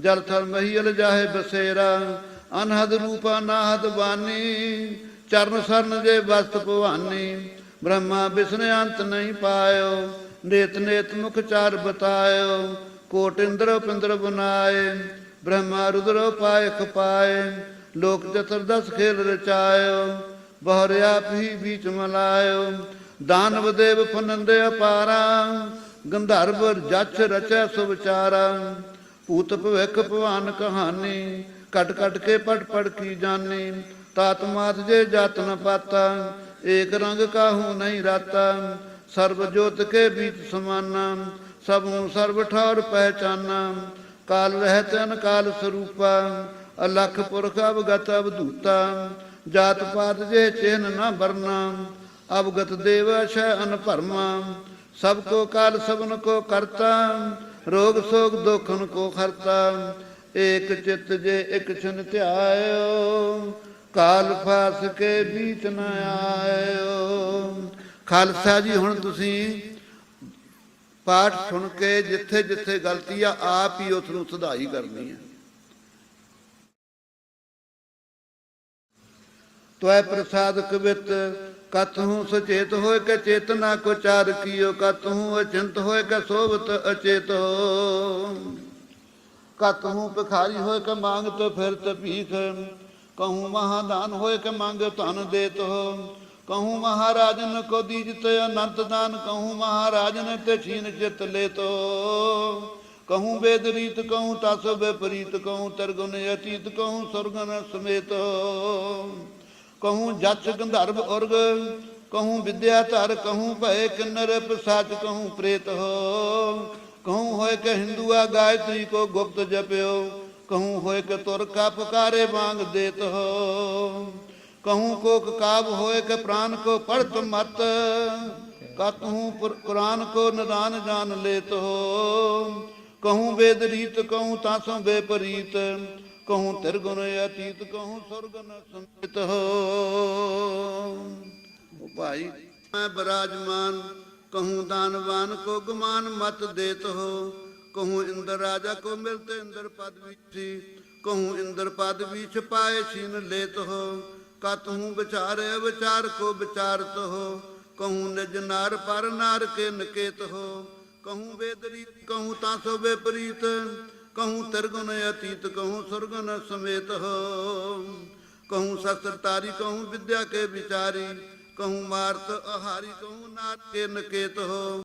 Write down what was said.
ਜਲ ਥਲ ਮਹੀਲ ਜਾਹੇ ਬਸੇਰਾ, ਅਨਹਦ ਰੂਪਾ ਨਾਹਦ ਬਾਨੀ, ਚਰਨ ਸਰਨ ਜੇ ਵਸਤ ਭਵਾਨੀ। ਬ੍ਰਹਮਾ ਵਿਸ਼ਨ ਅੰਤ ਨਹੀਂ ਪਾਇਓ, ਨੇਤ ਨੇਤ ਮੁਖ ਚਾਰ ਬਤਾਇਓ, ਕੋਟ ਇੰਦਰ ਪਿੰਦਰ ਬਨਾਏ, ਬ੍ਰਹਮਾ ਰੁਦਰ ਪਾਏ ਖਪਾਏ ਲੋਕ ਚਤੁਰਦਸ ਖੇਲ ਰਚਾਇਓ, ਬਹੁਰ ਆਪ ਹੀ ਵਿੱਚ ਮਲਾਇਓ। ਦਾਨਵ ਦੇਵ ਫਨੰਦੇ ਅਪਾਰਾ, ਗੰਧਰਵ ਜਛ ਰਚੈ ਸੁ ਵਿਚਾਰਾ ਭੂਤ ਭਵਿੱਖ ਭਵਾਨ ਕਹਾਣੀ, ਕਟ ਕਟ ਕੇ ਪੜ ਪੜ ਕੀ ਜਾਣੀ, ਤਾਤ ਮਾਤ ਜੇ ਜਾਤ ਨ ਪਾਤਾ, ਏਕ ਰੰਗ ਕਾਹੂ ਨਹੀਂ ਰਾਤਾ, ਸਰਬ ਜੋਤ ਕੇ ਬੀਚ ਸਮਾਨਾ, ਸਭ ਸਰਬ ਠੌਰ ਪਹਿਚਾਨਾ, ਕਾਲ ਰਹਿਤ ਅਨਕਾਲ ਸਰੂਪਾ, ਅਲਖ ਪੁਰਖ ਅਵਗਤ ਅਵਧੂਤਾ, ਜਾਤ ਪਾਤ ਜੇ ਚਿਹਨ ਨਾ ਵਰਨਾ, ਅਵਗਤ ਦੇਵ ਸ਼ੈ ਅਨਭਰਮਾ ਸਭ ਕੋ ਕਾਲ ਸਭਨ ਕੋ ਕਰਤਾ ਰੋਗ ਸੋਗ ਦੁਖਨ ਕੋ ਖਰਤਾ ਏਕ ਚਿਤ ਜੇ ਇਕ ਛਨ ਧਿਆਇਓ, ਕਾਲ ਫਾਸ ਕੇ ਬੀਚ ਨ ਆਇਓ। ਖਾਲਸਾ ਜੀ, ਹੁਣ ਤੁਸੀਂ ਪਾਠ ਸੁਣ ਕੇ ਜਿੱਥੇ ਜਿੱਥੇ ਗਲਤੀ ਆ, ਆਪ ਹੀ ਉਸ ਨੂੰ ਸੁਧਾਈ ਕਰਨੀ ਹੈ। ਤੋਏ ਪ੍ਰਸਾਦ ਕਵਿਤ ਕਤਹੂ ਸੁਚੇਤ ਹੋਏ ਕੇ ਚੇਤਨਾ ਕੋ ਚਾਰ ਕੀਓ ਕਤਹੂ ਅਚਿੰਤ ਹੋਏ ਕੇ ਸੋਭਤ ਅਚੇਤ ਹੋ। ਕਤਹੂ ਭਿਖਾਰੀ ਹੋਏ ਕੇ ਮੰਗਤ ਫਿਰਤ ਭੀਖ ਕਹੂੰ ਮਹਾਦਾਨ ਹੋਏ ਕੇ ਮੰਗ ਧਨ ਦੇਤ ਹੋ। ਕਹੂੰ ਮਹਾਰਾਜਨ ਕੋ ਦੀਜਤ ਅਨੰਤ ਦਾਨ, ਕਹੂੰ ਮਹਾਰਾਜਨ ਤੇ ਛੀਨ ਚਿਤ ਲੇਤੋ ਕਹੂੰ ਵੇਦ ਰੀਤ, ਕਹੂੰ ਤਸ ਵਿਪਰੀਤ, ਕਹੂੰ ਤਰਗੁਨ ਅਤੀਤ, ਕਹੂੰ ਸੁਰਗਨ ਸਮੇਤ ਕਹੂੰ ਜਛ ਗੰਧਰਵ ਉਰਗ ਕਹੂੰ ਵਿਦਿਆ ਧਰ ਕਹੂੰ ਭਏ ਕਿੰਨਰ ਪਸਾਚ ਕਹੂੰ ਪ੍ਰੇਤ ਹੋ ਕਹੂੰ ਹੋਏ ਕਿ ਹਿੰਦੂਆ ਗਾਇਤਰੀ ਕੋ ਗੁਪਤ ਜਪਿਓ ਕਹੂੰ ਹੋਏ ਕਿ ਤੁਰ ਕਾ ਪੁਕਾਰੇ ਵਾਂਗ ਦੇਤ ਹੋ ਕਹੂੰ ਕੋਕ ਕਾਬ ਹੋਏ ਕਿ ਪ੍ਰਾਨ ਕੋ ਪੜਤ ਮਤ ਕਤਹੂੰ ਕੁਰਾਨ ਕੋ ਨਿਦਾਨ ਜਾਣ ਲੇਤ ਹੋ ਕਹੂੰ ਵੇਦ ਰੀਤ ਕਹੂੰ ਤਾਸੋਂ ਬੇਪਰੀਤ ਕਹੂੰ ਤਿਰਗੁਣ ਅਤੀਤ ਕਹੂੰ ਸੁਰਗਨ ਸੰਤਿਤ ਹੋ ਭਾਈ ਮੈਂ ਬਰਾਜਮਾਨ ਕਹੂੰ ਦਾਨਵਾਨ ਕੋ ਗੁਮਾਨ ਮਤ ਦੇਤ ਹੋ ਕਹੂੰ ਇੰਦਰ ਰਾਜਾ ਕੋ ਮਿਲਤੇ ਇੰਦਰ ਪਦ ਵਿਚੀ ਕਹੂੰ ਇੰਦਰ ਪਦ ਵੀ ਛਪਾਏ ਛੀਨ ਲੇਤ ਹੋ ਕਤਹੂੰ ਵਿਚਾਰੇ ਵਿਚਾਰ ਕੋ ਵਿਚਾਰਤ ਹੋ ਕਹੂੰ ਨਿਜ ਨਾਰ ਪਰ ਨਾਰ ਕੇ ਨਕੇਤ ਹੋ ਕਹੂੰ ਵੇਦਰੀ ਕਹੂੰ ਤਾਂ ਸੋ ਵਿਪਰੀਤ ਕਹੂੰ ਤਿਰਗੁਣ ਅਤੀਤ ਕਹੂੰ ਸੁਰਗਨ ਸਮੇਤ ਹੋ ਕਹੂੰ ਸ਼ਸਤਰ ਤਾਰੀ ਕਹੂੰ ਵਿਦਿਆ ਕੇ ਵਿਚਾਰੀ ਕਹੂੰ ਮਾਰਤ ਆਹਾਰੀ ਕਹੂੰ ਨਾਰ ਕੇ ਨਕੇਤ ਹੋ